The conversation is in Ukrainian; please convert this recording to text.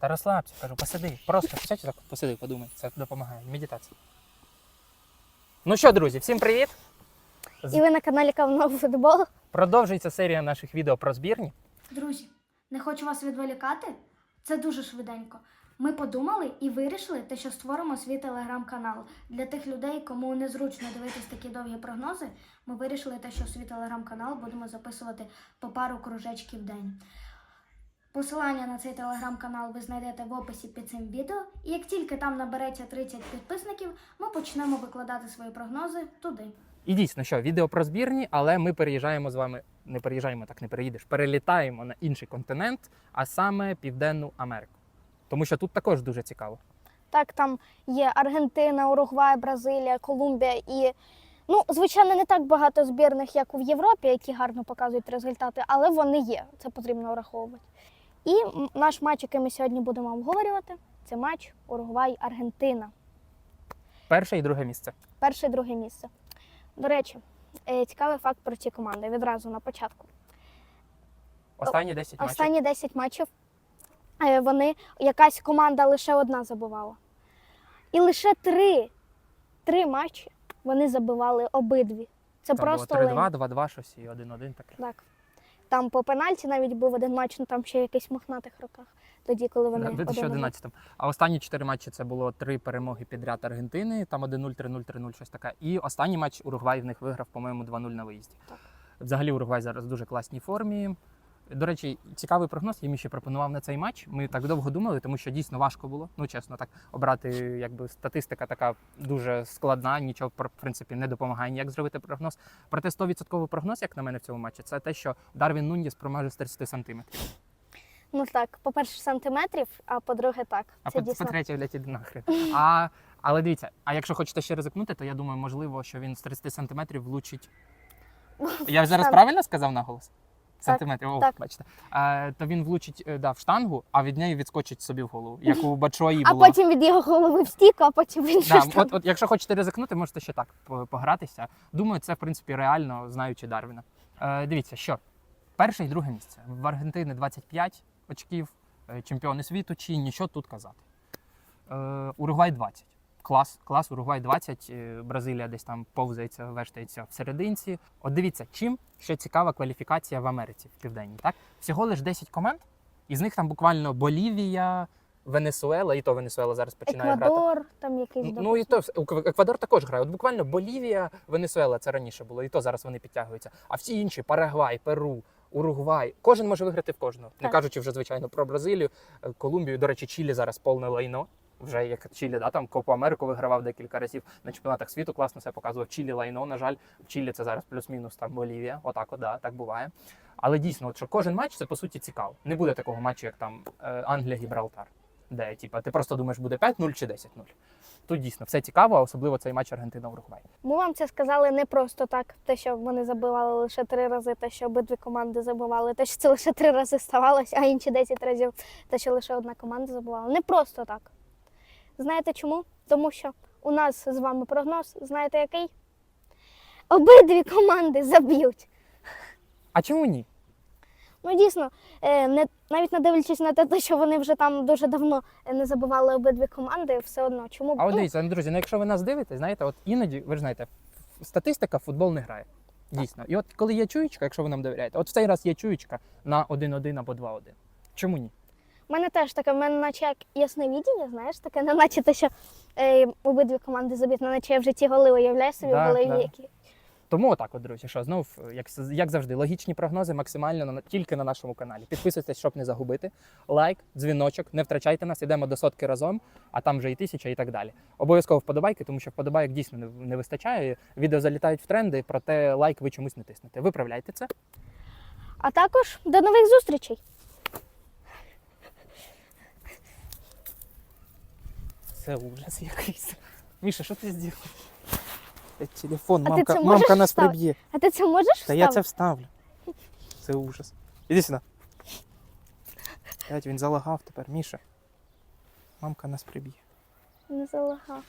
Та розслабся, кажу, посиди. Просто сядь так, посиди, подумай. Це допомагає. Медитація. Ну що, друзі, всім привіт! І ви на каналі Кавно Футбол. Продовжується серія наших відео про збірні. Друзі, не хочу вас відволікати. Це дуже швиденько. Ми подумали і вирішили, те, що створимо свій телеграм-канал. Для тих людей, кому незручно дивитись такі довгі прогнози, ми вирішили те, що свій телеграм-канал будемо записувати по пару кружечків в день. Посилання на цей телеграм-канал ви знайдете в описі під цим відео. І як тільки там набереться 30 підписників, ми почнемо викладати свої прогнози туди. І дійсно, що відео про збірні, але ми переїжджаємо з вами. Не переїжджаємо, так не переїдеш. Перелітаємо на інший континент, а саме Південну Америку. Тому що тут також дуже цікаво. Так, там є Аргентина, Уругвай, Бразилія, Колумбія і. Ну, звичайно, не так багато збірних, як в Європі, які гарно показують результати, але вони є. Це потрібно враховувати. І наш матч, який ми сьогодні будемо обговорювати, це матч Уругвай-Аргентина. Перше і друге місце. Перше і друге місце. До речі, е, цікавий факт про ці команди відразу на початку. Останні 10 матчів. Останні 10 матчів е, вони якась команда лише одна забивала. І лише три, три матчі вони забивали обидві. Це Там просто було лень. 3-2, 2-2, щось і 1-1 таке. Так. Там по пенальті навіть був один матч, ну там ще якийсь мохнатих роках. Тоді, коли вони В один-один. 2011 А останні чотири матчі це було три перемоги підряд Аргентини, там 1-0, 3-0, 3-0, щось таке. І останній матч Уругвай в них виграв, по-моєму, 2-0 на виїзді. Так. Взагалі Уругвай зараз в дуже класній формі. До речі, цікавий прогноз. Я ще пропонував на цей матч. Ми так довго думали, тому що дійсно важко було. Ну чесно, так обрати, якби статистика така дуже складна, нічого в принципі не допомагає ніяк зробити прогноз. Проте 100% прогноз, як на мене, в цьому матчі, це те, що Дарвін Нуньєс промаже з 30 сантиметрів. Ну так, по-перше, сантиметрів, а по-друге, так. А Це по, дійсно. по-третє, блядь, іди нахрен. А, але дивіться, а якщо хочете ще ризикнути, то я думаю, можливо, що він з 30 сантиметрів влучить. Я зараз правильно сказав наголос? Сантиметрів, о, так. бачите. А, то він влучить е, да, в штангу, а від неї відскочить собі в голову, як у Бачуаї А потім від його голови в стік, а потім в іншу Да, сторону. от, от, якщо хочете ризикнути, можете ще так погратися. Думаю, це в принципі реально, знаючи Дарвіна. Е, дивіться, що перше і друге місце. В Аргентини 25 очків, е, чемпіони світу, чи нічого тут казати. Е, Уругвай 20. Клас, клас, Уругвай 20, е, Бразилія десь там повзається, вештається в серединці. От дивіться, чим ще цікава кваліфікація в Америці, в південній. Так? Всього лише 10 команд, із них там буквально Болівія, Венесуела, і то Венесуела зараз починає грати. Еквадор, там якийсь Ну і то Еквадор також грає. От буквально Болівія, Венесуела це раніше було, і то зараз вони підтягуються. А всі інші Парагвай, Перу, Уругвай, кожен може виграти в кожного. Не кажучи вже звичайно про Бразилію, е, Колумбію. До речі, Чилі зараз повне лайно. Вже як Чилі, да, там Копу Америку вигравав декілька разів на чемпіонатах світу. Класно себе показував. Чилі лайно. На жаль, в Чилі це зараз плюс-мінус там Болівія. Отак, от, да, так буває. Але дійсно, от, що кожен матч це по суті цікаво. Не буде такого матчу, як там е, Англія Гібралтар, де типа ти просто думаєш, буде 5-0 чи 10-0. Тут дійсно все цікаво, а особливо цей матч Аргентина Уругвай. Ми вам це сказали не просто так, те, що вони забивали лише три рази, те, що обидві команди забивали, те, що це лише три рази ставалося, а інші 10 разів, те, що лише одна команда забивала. Не просто так. Знаєте чому? Тому що у нас з вами прогноз, знаєте який? Обидві команди заб'ють. А чому ні? Ну дійсно, е, не навіть не дивлячись на те, що вони вже там дуже давно не забивали обидві команди, все одно. Чому А от дивіться, ну, друзі, ну якщо ви нас дивитесь, знаєте, от іноді, ви ж знаєте, статистика футбол не грає. Дійсно. І от коли є чуєчка, якщо ви нам довіряєте, от в цей раз є чуєчка на 1-1 або 2-1. Чому ні? У мене теж таке, в мене наче як ясне відіння, знаєш, таке, не наче те, що е, обидві команди заб'ють, не наче я вже ті голи уявляю собі Да, в голові, да. які. Тому отак, от, друзі, що знов, як, с- як завжди, логічні прогнози максимально на, тільки на нашому каналі. Підписуйтесь, щоб не загубити. Лайк, дзвіночок, не втрачайте нас, ідемо до сотки разом, а там вже і тисяча і так далі. Обов'язково вподобайки, тому що вподобайок дійсно не, не вистачає. Відео залітають в тренди, проте лайк ви чомусь не тиснете. Виправляйте це. А також до нових зустрічей! Це ужас якийсь. Міша, що ти зробив? Телефон, А ти мамка, це мамка нас вставити? приб'є. А ти це можеш Та я це вставити? вставлю. Це ужас. Іди сюди. Блядь, він залагав тепер, Міша. Мамка нас приб'є. Не залагав.